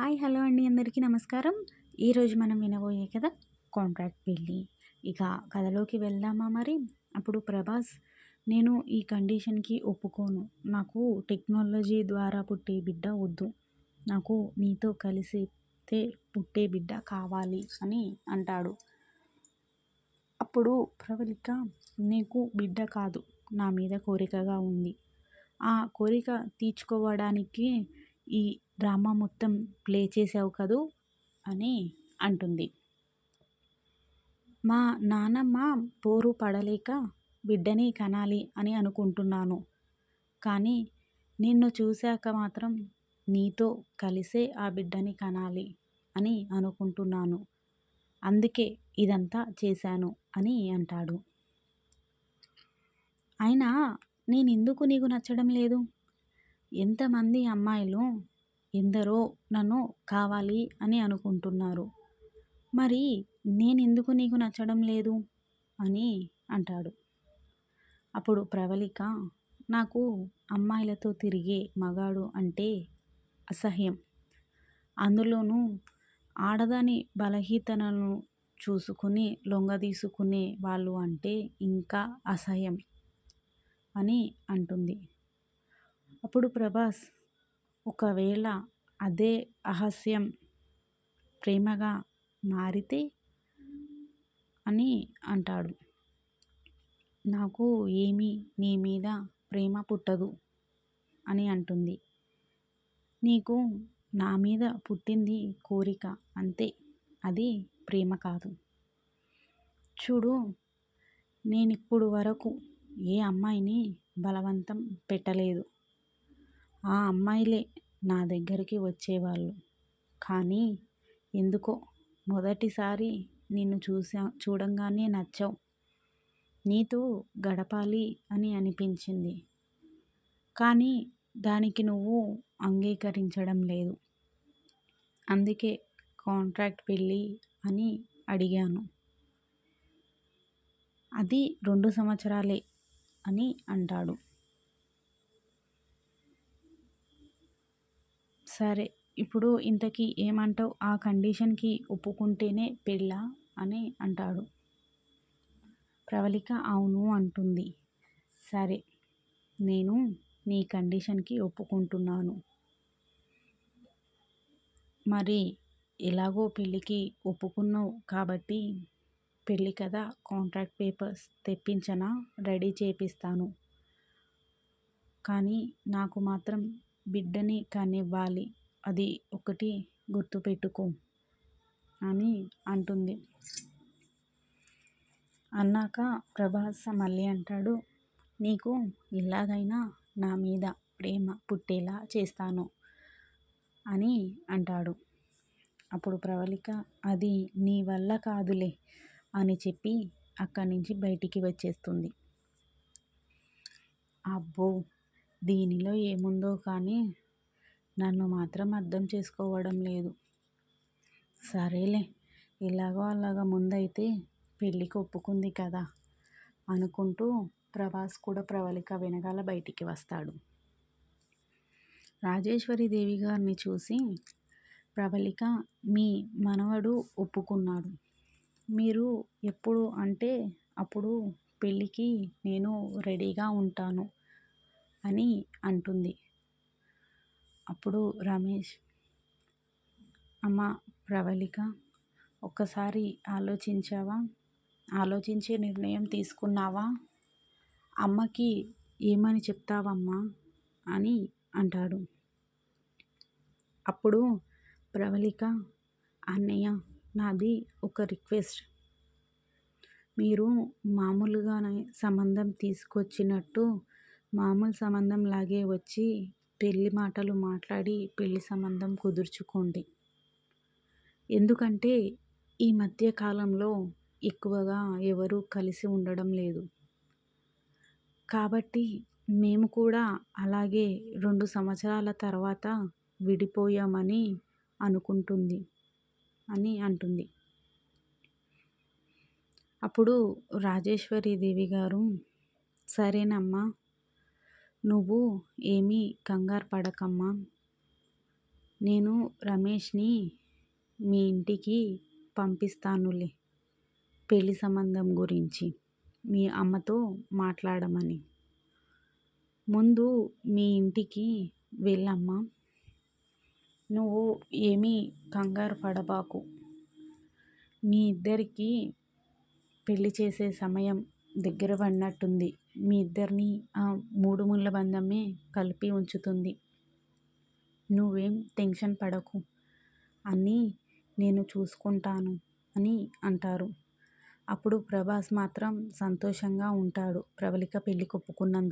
Hi hello అండి అందరికీ నమస్కారం. ఈరోజు మనం వినబోయే కదా కాంట్రాక్ట్ పెళ్ళి. ఇక కథలోకి వెళ్దామా మరి? అప్పుడు ప్రభాస్ నేను ఈ కండిషన్కి ఒప్పుకోను. నాకు టెక్నాలజీ ద్వారా పుట్టే బిడ్డ వద్దు. నాకు నీతో కలిసితే పుట్టే బిడ్డ కావాలి అని అంటాడు. అప్పుడు ప్రవళిక నీకు బిడ్డ కాదు. నా మీద కోరికగా ఉంది. ఆ కోరిక తీర్చుకోవడానికి ఈ డ్రామా మొత్తం ప్లే చేసావు కదూ? అని అంటుంది. మా నానమ్మ పోరు పడలేక బిడ్డని కనాలి అని అనుకుంటున్నాను. కానీ నిన్ను చూశాక మాత్రం నీతో కలిసే ఆ బిడ్డని కనాలి అని అనుకుంటున్నాను. అందుకే ఇదంతా చేశాను అని అంటాడు. అయినా నేను ఎందుకు నీకు నచ్చడం లేదు? ఎంతమంది అమ్మాయిలు ఎందరో నన్ను కావాలి అని అనుకుంటున్నారు. మరి నేను ఎందుకు నీకు నచ్చడం లేదు? అని అంటాడు. అప్పుడు ప్రవళిక నాకు అమ్మాయిలతో తిరిగే మగాడు అంటే అసహ్యం. అందులోనూ ఆడదాని బలహీనతలను చూసుకుని లొంగదీసుకునే వాళ్ళు అంటే ఇంకా అసహ్యం అని అంటుంది. అప్పుడు ప్రభాస్ ఒకవేళ అదే అహస్యం ప్రేమగా మారితే అని అంటాడు. నాకు ఏమీ నీ మీద ప్రేమ పుట్టదు అని అంటుంది. నీకు నా మీద పుట్టింది కోరిక అంతే అది ప్రేమ కాదు. చూడు నేనిప్పుడు వరకు ఏ అమ్మాయిని బలవంతం పెట్టలేదు. ఆ అమ్మాయిలే నా దగ్గరికి వచ్చేవాళ్ళు. కానీ ఎందుకో మొదటిసారి నిన్ను చూసా చూడంగానే నచ్చావు. నీతో గడపాలి అని అనిపించింది. కానీ దానికి నువ్వు అంగీకరించడం లేదు. అందుకే కాంట్రాక్ట్ పెళ్ళి అని అడిగాను. అది రెండు సంవత్సరాలే అని అంటాడు. సరే ఇప్పుడు ఇంతకీ ఏమంటావు? ఆ కండిషన్కి ఒప్పుకుంటేనే పెళ్ళా? అని అంటాడు. ప్రవళిక అవును అంటుంది. సరే నేను నీ కండిషన్కి ఒప్పుకుంటున్నాను. మరి ఎలాగో పెళ్ళికి ఒప్పుకున్నావు కాబట్టి పెళ్ళి కదా కాంట్రాక్ట్ పేపర్స్ తెప్పించనా? రెడీ చేపిస్తాను. కానీ నాకు మాత్రం బిడ్డని కానివ్వాలి అది ఒకటి గుర్తుపెట్టుకో అని అంటుంది. అన్నాక ప్రభాస్ మళ్ళీ అంటాడు నీకు ఎలాగైనా నా మీద ప్రేమ పుట్టేలా చేస్తాను అని అంటాడు. అప్పుడు ప్రవళిక అది నీ వల్ల కాదులే అని చెప్పి అక్కడి నుంచి బయటికి వచ్చేస్తుంది. అబ్బో! దీనిలో ఏముందో కానీ నన్ను మాత్రం అర్థం చేసుకోవడం లేదు. సరేలే ఇలాగో అలాగా ముందైతే పెళ్ళికి ఒప్పుకుంది కదా అనుకుంటూ ప్రభాస్ కూడా ప్రవళిక వెనకాల బయటికి వస్తాడు. రాజేశ్వరి దేవి గారిని చూసి ప్రవళిక మీ మనవడు ఒప్పుకున్నాడు. మీరు ఎప్పుడు అంటే అప్పుడు పెళ్ళికి నేను రెడీగా ఉంటాను. అని అంటుంది. అప్పుడు రమేష్ అమ్మ ప్రవళిక ఒక్కసారి ఆలోచించావా? ఆలోచించే నిర్ణయం తీసుకున్నావా? అమ్మకి ఏమని చెప్తావమ్మా? అని అంటాడు. అప్పుడు ప్రవళిక అన్నయ్య నాది ఒక రిక్వెస్ట్. మీరు మామూలుగానే సంబంధం తీసుకొచ్చినట్టు మామూలు సంబంధం లాగే వచ్చి పెళ్ళి మాటలు మాట్లాడి పెళ్ళి సంబంధం కుదుర్చుకోండి. ఎందుకంటే ఈ మధ్య కాలంలో ఎక్కువగా ఎవరు కలిసి ఉండడం లేదు. కాబట్టి మేము కూడా అలాగే రెండు సంవత్సరాల తర్వాత విడిపోయామని అనుకుంటుంది అని అంటుంది. అప్పుడు రాజేశ్వరి దేవి గారు సరేనమ్మా నువ్వు ఏమీ కంగారు పడకమ్మా. నేను రమేష్ని మీ ఇంటికి పంపిస్తానులే పెళ్ళి సంబంధం గురించి. మీ అమ్మతో మాట్లాడమని. ముందు మీ ఇంటికి వెళ్ళమ్మా. నువ్వు ఏమీ కంగారు పడబాకు. మీ ఇద్దరికీ పెళ్ళి చేసే సమయం దగ్గర పడినట్టుంది. మీ ఇద్దరిని ఆ మూడు ముళ్ళ బంధమే కలిపి ఉంచుతుంది. నువ్వేం టెన్షన్ పడకు. అన్నీ నేను చూసుకుంటాను అని అంటారు. అప్పుడు ప్రభాస్ మాత్రం సంతోషంగా ఉంటాడు. ప్రవళిక పెళ్ళి ఒప్పుకున్నందుకు